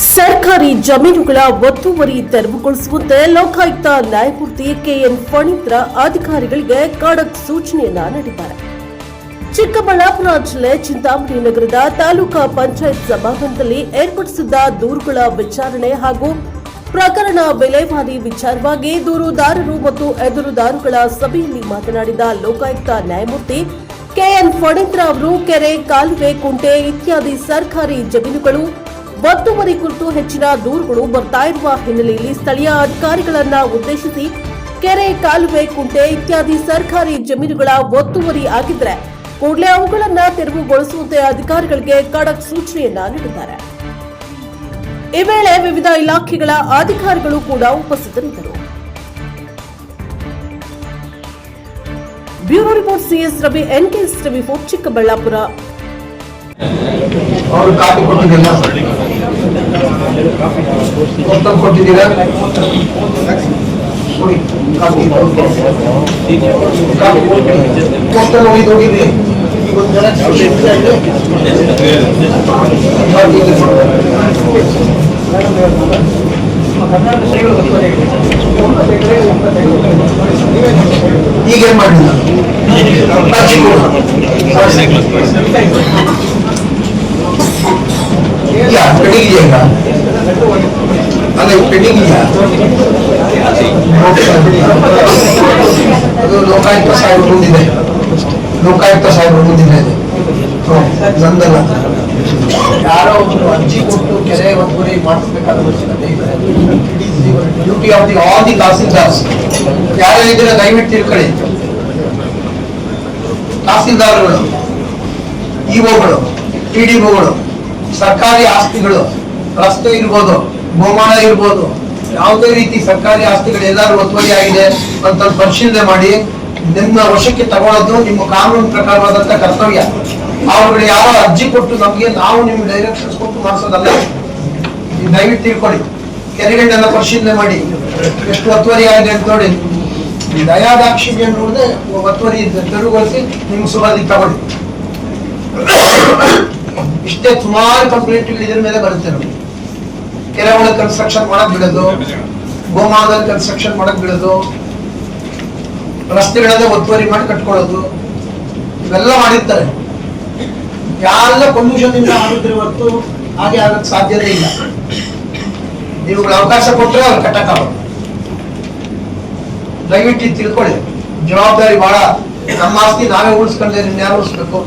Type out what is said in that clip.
ಸರ್ಕಾರಿ ಜಮೀನುಗಳ ಒತ್ತುವರಿ ತೆರವುಗೊಳಿಸುವಂತೆ ಲೋಕಾಯುಕ್ತ ನ್ಯಾಯಮೂರ್ತಿ ಕೆಎನ್ ಫಣೀಂದ್ರ ಅಧಿಕಾರಿಗಳಿಗೆ ಖಡಕ್ ಸೂಚನೆಯನ್ನ ನೀಡಿದ್ದಾರೆ. ಚಿಕ್ಕಬಳ್ಳಾಪುರ ಜಿಲ್ಲೆ ಚಿಂತಾಮಣಿ ನಗರದ ತಾಲೂಕಾ ಪಂಚಾಯತ್ ಸಭಾಂಗಣದಲ್ಲಿ ಏರ್ಪಡಿಸಿದ್ದ ದೂರುಗಳ ವಿಚಾರಣೆ ಹಾಗೂ ಪ್ರಕರಣ ವಿಲೇವಾರಿ ವಿಚಾರವಾಗಿ ದೂರುದಾರರು ಮತ್ತು ಎದುರುದಾರುಗಳ ಸಭೆಯಲ್ಲಿ ಮಾತನಾಡಿದ ಲೋಕಾಯುಕ್ತ ನ್ಯಾಯಮೂರ್ತಿ ಕೆಎನ್ ಫಣೀಂದ್ರ ಅವರು ಕೆರೆ, ಕಾಲುವೆ, ಕುಂಟೆ ಇತ್ಯಾದಿ ಸರ್ಕಾರಿ ಜಮೀನುಗಳು ಒತ್ತುವರಿ ಕುರಿತು ಹೆಚ್ಚಿನ ದೂರುಗಳು ಬರ್ತಾ ಇರುವ ಹಿನ್ನೆಲೆಯಲ್ಲಿ ಸ್ಥಳೀಯ ಅಧಿಕಾರಿಗಳನ್ನ ಉದ್ದೇಶಿಸಿ ಕೆರೆ, ಕಾಲುವೆ, ಕುಂಟೆ ಇತ್ಯಾದಿ ಸರ್ಕಾರಿ ಜಮೀನುಗಳ ಒತ್ತುವರಿ ಆಗಿದ್ರೆ ಕೂಡಲೇ ಅವುಗಳನ್ನ ತೆರವುಗೊಳಿಸುವಂತೆ ಅಧಿಕಾರಿಗಳಿಗೆ ಕಡಕ್ ಸೂಚನೆಯನ್ನ ನೀಡಿದ್ದಾರೆ. ಈ ವೇಳೆ ವಿವಿಧ ಇಲಾಖೆಗಳ ಅಧಿಕಾರಿಗಳು ಕೂಡ ಉಪಸ್ಥಿತರಿದ್ದರು. Bureau report CS Ravi NKS Ravi for Chikkaballapur. ಅವ್ರು ಕಾಪಿ ಕೊಟ್ಟಿದ್ದಿಲ್ಲ ಮೊತ್ತ ಕೊಟ್ಟಿದ್ದೀರಾ ಕೊಡಿ ಕಾಪಿ ಕಾಪಿ ಮೊತ್ತ ಒಯ್ದು ಹೋಗಿದ್ರಿ ಈಗ ಒಂದು ಜನ ಕಾಪಿ ಇದೆ. ಈಗೇನ್ ಮಾಡಿಲ್ಲ ಅರ್ಜಿ ಈಗ? ಅಲ್ಲ ಇದು ಪೆಂಡಿಂಗ್ ಇಲ್ಲ. ಅದು ಲೋಕಾಯುಕ್ತ ಸಾಹೇಬರು ಮುಂದಿದೆ. ಲೋಕಾಯುಕ್ತ ಸಾಹೇಬರು ಮುಂದಿದೆ ನಂದಲ್ಲ. ಯಾರೋ ಒಂದು ಅರ್ಜಿ ಕೊಟ್ಟು ಕೆರೆ ಒಂದೂರಿ ಮಾಡಿಸ್ಬೇಕಾದ duty of the all the tahsildars ಯಾರು ಇದ್ದೀರಾ ದಯವಿಟ್ಟು ತಿಳ್ಕೊಳ್ಳಿ. ತಹಸೀಲ್ದಾರ್ಗಳು, ಇಒಗಳು ಪಿಡಿಒಗಳು ಸರ್ಕಾರಿ ಆಸ್ತಿಗಳು ರಸ್ತೆ ಇರ್ಬೋದು ಗೋಮಾಳ ಇರ್ಬೋದು, ಯಾವುದೇ ರೀತಿ ಸರ್ಕಾರಿ ಆಸ್ತಿಗಳು ಎಲ್ಲಾರು ಒತ್ತುವರಿ ಆಗಿದೆ ಅಂತ ಪರಿಶೀಲನೆ ಮಾಡಿ, ನಿಮ್ಮ ವಶಕ್ಕೆ ತಗೊಳ್ಳೋದು ನಿಮ್ಮ ಕಾನೂನು ಪ್ರಕಾರವಾದಂತ ಕರ್ತವ್ಯ. ಅವ್ರುಗಳು ಯಾರೋ ಅರ್ಜಿ ಕೊಟ್ಟು ನಮಗೆ ನಾವು ನಿಮ್ಗೆ ಡೈರೆಕ್ಷನ್ಸ್ ಕೊಟ್ಟು ಮಾಡಿಸೋದಲ್ಲ. ದಯವಿಟ್ಟು ತಿಳ್ಕೊಳ್ಳಿ. ಕೆರೆಗಳನ್ನೆಲ್ಲ ಪರಿಶೀಲನೆ ಮಾಡಿ. ಎಷ್ಟು ಒತ್ತುವರಿ ಆಗಿದೆ ಅಂತ ನೋಡಿ. ದಯಾದಾಕ್ಷಿಣ್ಯ ನೋಡದೆ ಒತ್ತುವರಿ ತೆರವುಗೊಳಿಸಿ ನಿಮ್ಗೆ ಸುಮಾರಿಗೆ ತಗೊಳ್ಳಿ. ಇಷ್ಟೇ ಸುಮಾರು ಕಂಪ್ಲೇಂಟ್ಗಳು ಇದ್ರ ಮೇಲೆ ಬರುತ್ತೆ ನೋಡಿ ಕೆರೆ ಒಳಗೆ ಕನ್ಸ್ಟ್ರಕ್ಷನ್ ಮಾಡಕ್ ಬಿಡೋದು ಗೋಮಾಳದಲ್ಲಿ ಕನ್ಸ್ಟ್ರಕ್ಷನ್ ಮಾಡಕ್ ಬಿಡೋದು, ರಸ್ತೆಗಳಲ್ಲೇ ಒತ್ತುವರಿ ಮಾಡಿ ಕಟ್ಕೊಳ್ಳೋದು, ಇವೆಲ್ಲ ಮಾಡಿರ್ತಾರೆ. ಯಾರೆಲ್ಲ ಪೊಲ್ಯೂಷನ್ ಇಂದ ಆಗಿದ್ರೆ ಹೊರತು ಹಾಗೆ ಆಗಕ್ ಸಾಧ್ಯತೆ ಇಲ್ಲ. ನೀವು ಅವಕಾಶ ಕೊಟ್ಟರೆ ಅವ್ರು ಕಟ್ಟಕ್ಕಾಗಲ್ಲ ದಯವಿಟ್ಟು ತಿಳ್ಕೊಳ್ಳಿ. ಜವಾಬ್ದಾರಿ ಬಹಳ. ನಮ್ಮ ಆಸ್ತಿ ನಾವೇ ಉಳಿಸ್ಕೊಂಡ್ರೆ ಇನ್ಯಾರು ಉಳಿಸ್ಬೇಕು?